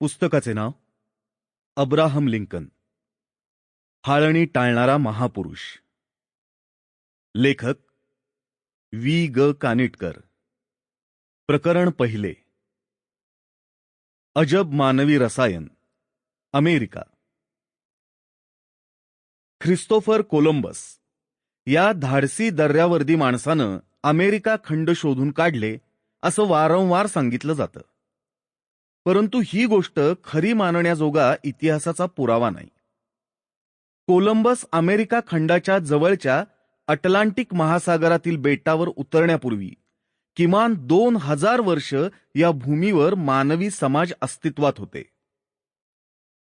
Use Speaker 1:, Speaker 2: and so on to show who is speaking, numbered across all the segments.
Speaker 1: पुस्तकाचे नाव? Abraham Lincoln. फाळणी टाळणारा महापुरुष. लेखक? वी ग. कानिटकर. प्रकरण पहिले. अजब मानवी रसायन. अमेरिका. ख्रिस्तोफर कोलंबस या धाडसी दर्यावर्दी माणसानं अमेरिका खंड शोधून काढले असं वारंवार सांगितलं जातं. परंतु ही गोष्ट खरी मानण्याजोगा इतिहासाचा पुरावा नाही. कोलंबस अमेरिका खंडाच्या जवळच्या अटलांटिक महासागरातील बेटावर उतरण्यापूर्वी किमान दोन हजार वर्ष या भूमीवर मानवी समाज अस्तित्वात होते.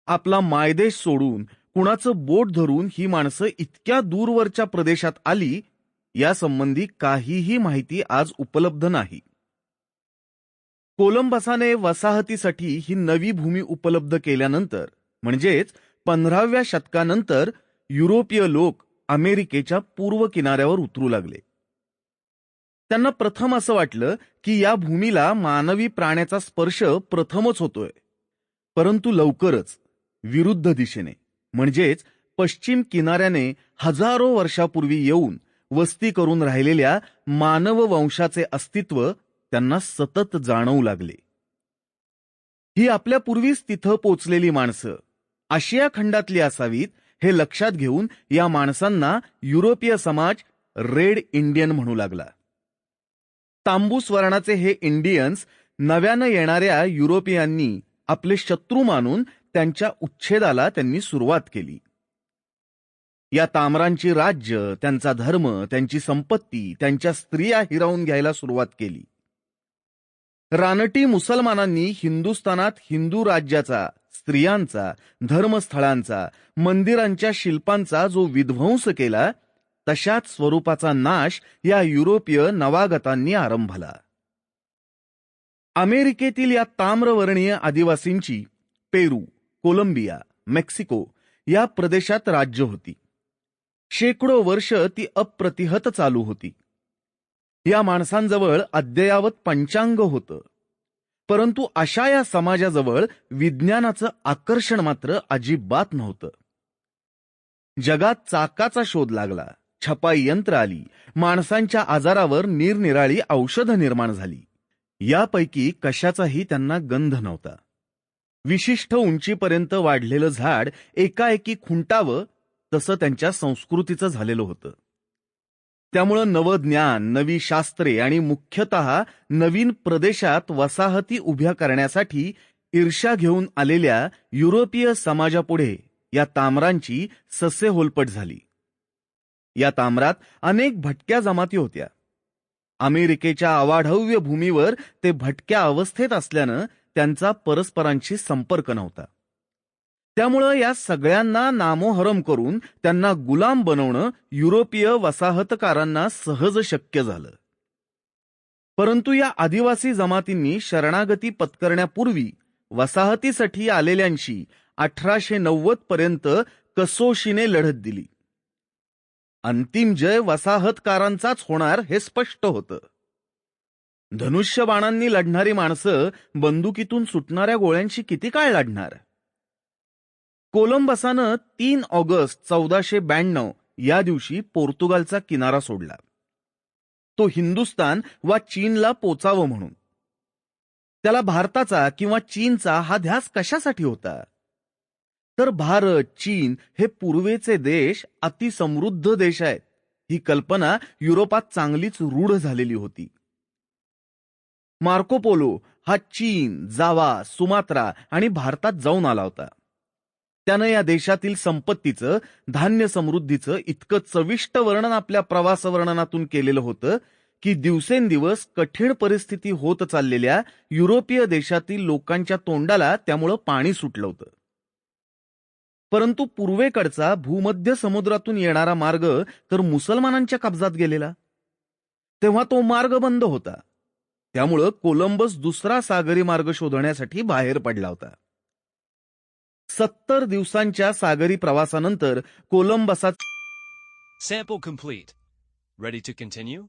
Speaker 1: आपला मायदेश सोडून कुणाचं बोट धरून ही माणसं इतक्या दूरवरच्या प्रदेशात आली यासंबंधी काहीही माहिती आज उपलब्ध नाही. कोलंबसाने वसाहतीसाठी ही नवी भूमी उपलब्ध केल्यानंतर म्हणजेच पंधराव्या शतकानंतर युरोपीय लोक अमेरिकेच्या पूर्व किनाऱ्यावर उतरू लागले. त्यांना प्रथम असं वाटलं की या भूमीला मानवी प्राण्याचा स्पर्श प्रथमच होतोय. परंतु लवकरच विरुद्ध दिशेने म्हणजेच पश्चिम किनाऱ्याने हजारो वर्षापूर्वी येऊन वस्ती करून राहिलेल्या मानव वंशाचे अस्तित्व त्यांना सतत जाणवू लागले. ही आपल्यापूर्वीच तिथं पोचलेली माणसं आशिया खंडातली असावीत हे लक्षात घेऊन या माणसांना युरोपीय समाज रेड इंडियन म्हणू लागला. तांबूस वर्णाचे हे इंडियन्स नव्यानं येणाऱ्या युरोपियांनी आपले शत्रू मानून त्यांच्या उच्छेदाला त्यांनी सुरुवात केली. या तामरांची राज्य त्यांचा धर्म त्यांची संपत्ती त्यांच्या स्त्रिया हिरावून घ्यायला सुरुवात केली. रानटी मुसलमानांनी हिंदुस्थानात हिंदू राज्याचा स्त्रियांचा धर्मस्थळांचा मंदिरांच्या शिल्पांचा जो विध्वंस केला तशाच स्वरूपाचा नाश या युरोपीय नवागतांनी आरंभला. अमेरिकेतील या ताम्रवर्णीय आदिवासींची पेरू कोलंबिया मेक्सिको या प्रदेशात राज्य होती. शेकडो वर्ष ती अप्रतिहत चालू होती. या माणसांजवळ अद्ययावत पंचांग होतं. परंतु अशा या समाजाजवळ विज्ञानाचं आकर्षण मात्र अजिबात नव्हतं. जगात चाकाचा शोध लागला. छपाई यंत्र आली. माणसांच्या आजारावर निरनिराळी औषधं निर्माण झाली. यापैकी कशाचाही त्यांना गंध नव्हता. विशिष्ट उंचीपर्यंत वाढलेलं झाड एकाएकी खुंटावं तसं त्यांच्या संस्कृतीचं झालेलं होतं. त्यामुळं नवज्ञान नवी शास्त्रे आणि मुख्यतः नवीन प्रदेशात वसाहती उभ्या करण्यासाठी ईर्षा घेऊन आलेल्या युरोपीय समाजापुढे या ताम्रांची ससे होलपट झाली. या ताम्रात अनेक भटक्या जमाती होत्या. अमेरिकेच्या अवाढव्य भूमीवर ते भटक्या अवस्थेत असल्यानं त्यांचा परस्परांशी संपर्क नव्हता. त्यामुळं या सगळ्यांना नामोहरम करून त्यांना गुलाम बनवणं युरोपीय वसाहतकारांना सहज शक्य झालं. परंतु या आदिवासी जमातींनी शरणागती पत्करण्यापूर्वी वसाहतीसाठी आलेल्यांशी अठराशे नव्वद पर्यंत कसोशीने लढत दिली. अंतिम जय वसाहतकारांचाच होणार हे स्पष्ट होतं. धनुष्यबाणांनी लढणारी माणसं बंदुकीतून सुटणाऱ्या गोळ्यांशी किती काळ लढणार? कोलंबसानं तीन ऑगस्ट चौदाशे ब्याण्णव या दिवशी पोर्तुगालचा किनारा सोडला. तो हिंदुस्तान वा चीनला पोचावं म्हणून. त्याला भारताचा किंवा चीनचा हा ध्यास कशासाठी होता? तर भारत चीन हे पूर्वेचे देश अतिसमृद्ध देश आहेत. ही कल्पना युरोपात चांगलीच रूढ झालेली होती. मार्कोपोलो हा चीन जावा सुमात्रा आणि भारतात जाऊन आला होता. त्यानं या देशातील संपत्तीचं धान्य समृद्धीचं इतकं चविष्ट वर्णन आपल्या प्रवास वर्णनातून केलेलं होतं की दिवसेंदिवस कठीण परिस्थिती होत चाललेल्या युरोपीय देशातील लोकांच्या तोंडाला त्यामुळं पाणी सुटलं होतं. परंतु पूर्वेकडचा भूमध्य समुद्रातून येणारा मार्ग तर मुसलमानांच्या कब्जात गेलेला. तेव्हा तो मार्ग बंद होता. त्यामुळं कोलंबस दुसरा सागरी मार्ग शोधण्यासाठी बाहेर पडला होता. सत्तर दिवसांच्या सागरी प्रवासानंतर कोलंबसा
Speaker 2: सॅपो कुंफ्लीट रेडी टू कंटिन्यू